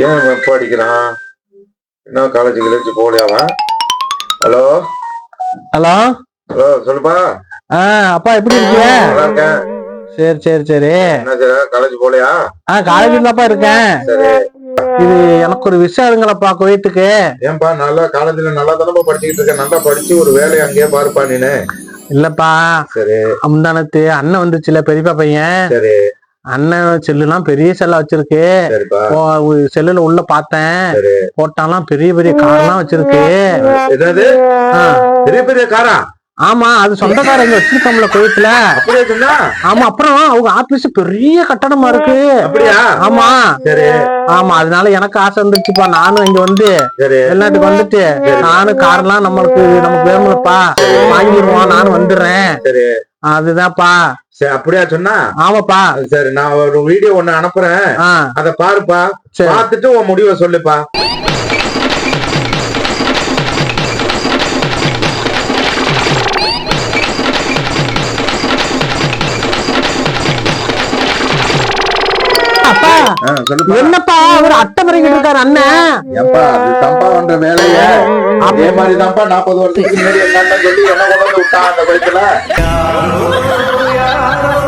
ஏன் இவன் எப்போ அடிக்கிறான்? என்ன காலேஜ் கிளச்சு போலியாவன் ஹலோ ஹலோ ஹலோ சொல்லுப்பா. ஆ அப்பா எப்படி இருக்கீங்க? இருக்கேன். சரி சரி சரி. என்ன சார் காலேஜ் போலியா ஆ காலேஜ்ல தான்ப்பா இருக்கேன். சரி. இது எனக்கு ஒரு விஷயம் இருங்களப்பா குவைத்துக்கு. ஏன்பா நல்லா காலேஜ்ல நல்லா தானப்பா படிச்சுக்கிட்டு இருக்க நல்லா படிச்சு ஒரு வேலையை அங்கேயே பாருப்பா நீனு. இல்லப்பா. சரி. அம்தானத்து அண்ணன் வந்துச்சுல பெரியப்பா பையன். சரி. அண்ணன் செல்லுலாம் பெரிய செல்லா வச்சிருக்கு. செல்லுல உள்ள பார்த்தேன். போட்டாலாம் பெரிய பெரிய கார்லாம் வச்சிருக்கு. என்னது? ஆ, பெரிய பெரிய காரா? ஆமா அது சொந்தக்காரங்க வச்சிருக்கோம்ல சொன்னா? ஆமா அப்புறம் அவங்க ஆபீஸ் பெரிய கட்டடமா இருக்கு. அப்படியா? ஆமா. சரி. ஆமா அதனால எனக்கு ஆசை இருந்துச்சுப்பா நானும் இங்க வந்து வெளிநாட்டுக்கு வந்துட்டு நானும் கார்லாம் நம்மளுக்கு நமக்கு வேணும்லப்பா. வாங்கிடுவோம். நானும் வந்துடுறேன். அதுதான்ப்பா. சரி அப்படியா சொன்னா? ஆமாப்பா. சரி நான் ஒரு வீடியோ ஒண்ணு அனுப்புறேன். அத பாருப்பா. சரி. பார்த்துட்டு உன் முடிவை சொல்லுப்பா. என்னப்பா அட்டை இருக்காரு அண்ணன் ஏப்பா அது தம்பா பண்ற வேலைய. அதே மாதிரி தான்ப்பா நாற்பது வருஷத்துக்கு முன்னாடி சொல்லி என்ன கொண்டு வந்து விட்டான் அந்த 啊